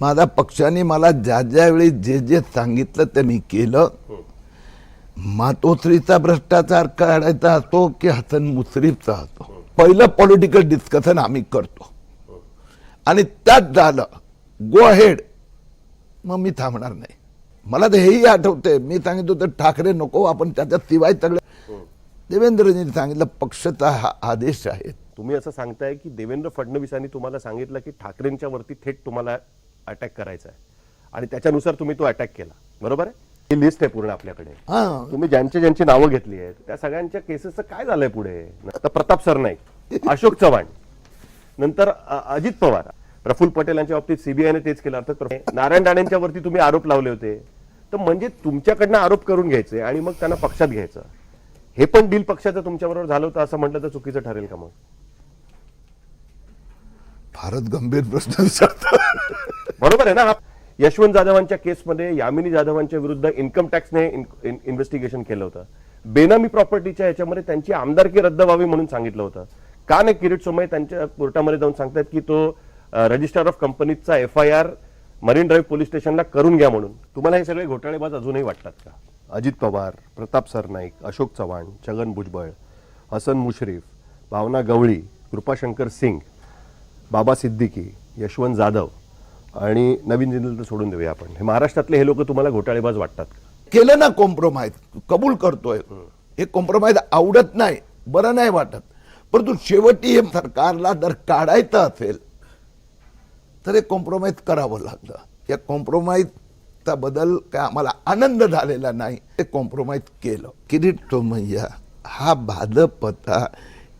माझा पक्षाने मला ज्या ज्या वेळी जे जे सांगितलं ते मी केलं. मातोश्रीचा भ्रष्टाचार काढायचा असतो की हसन मुश्रीफचा असतो? पहिलं पॉलिटिकल डिस्कशन आम्ही करतो. आणि त्यात झालं गो अहेड मग मी थांबणार नाही. मला तर हेही आठवते मी सांगितलं होतं ठाकरे नको आपण त्याच्या शिवाय सगळं देवेंद्रजींनी सांगितलं पक्षाचा हा आदेश आहे. तुम्ही असं सांगताय की देवेंद्र फडणवीसांनी तुम्हाला सांगितलं की ठाकरेंच्या वरती थेट तुम्हाला अटॅक करायचा आहे. आणि त्याच्यानुसार तुम्ही तो अटॅक केला. बरोबर आहे? ही लिस्ट आहे पूर्ण आपल्याकडे. हा. तुम्ही ज्यांची ज्यांची नावं घेतली आहेत त्या सगळ्यांच्या केसेसचं काय झालंय पुढे? आता प्रताप सरनाईक अशोक चव्हाण नंतर अजित पवार. प्रफुल्ल पटेल यांच्या बाबतीत सीबीआयने तेच केलं अर्थात नारायण राणेंच्या वरती तुम्ही आरोप लावले होते. तर म्हणजे तुमच्याकडनं आरोप करून घ्यायचे आणि मग त्यांना पक्षात घ्यायचं. हे पण डील पक्षाचं तुमच्याबरोबर झालं होतं असं म्हटलं तर चुकीचं ठरेल का मग? फारच गंभीर प्रश्न विचारतो. बरोबर आहे ना? हा यशवंत जाधवांच्या केसमध्ये यामिनी जाधवांच्या विरुद्ध इन्कम टॅक्सने इन्व्हेस्टिगेशन केलं होतं. बेनामी प्रॉपर्टीच्या याच्यामध्ये त्यांची आमदारकी रद्द व्हावी म्हणून सांगितलं होतं. का नाही किरीट सोमय त्यांच्या कोर्टामध्ये जाऊन सांगतात की तो रजिस्टर ऑफ कंपनीचा F I R marine drive police स्टेशनला करून घ्या म्हणून. तुम्हाला हे सगळे घोटाळेबाज अजूनही वाटतात का? अजित पवार प्रताप सरनाईक अशोक चव्हाण छगन भुजबळ हसन मुश्रीफ भावना गवळी कृपाशंकर सिंग बाबा सिद्दीकी यशवंत जाधव आणि नवीन जिंदल तर सोडून देऊया आपण. हे महाराष्ट्रातले हे लोक तुम्हाला घोटाळेबाज वाटतात? केलं ना कॉम्प्रोमाइज कबूल करतोय. हे. कॉम्प्रोमाइज आवडत नाही बरं नाही वाटत. परंतु शेवटी हे सरकारला जर काढायचं असेल तर हे कॉम्प्रोमाइज करावं लागलं या कॉम्प्रोमाइजचा बदल काय आम्हाला आनंद झालेला नाही. ते कॉम्प्रोमाइज केलं. किरीट सोमय्या हा भाजपचा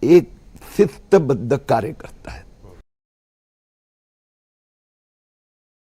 एक शिस्तबद्ध कार्यकर्ता आहे.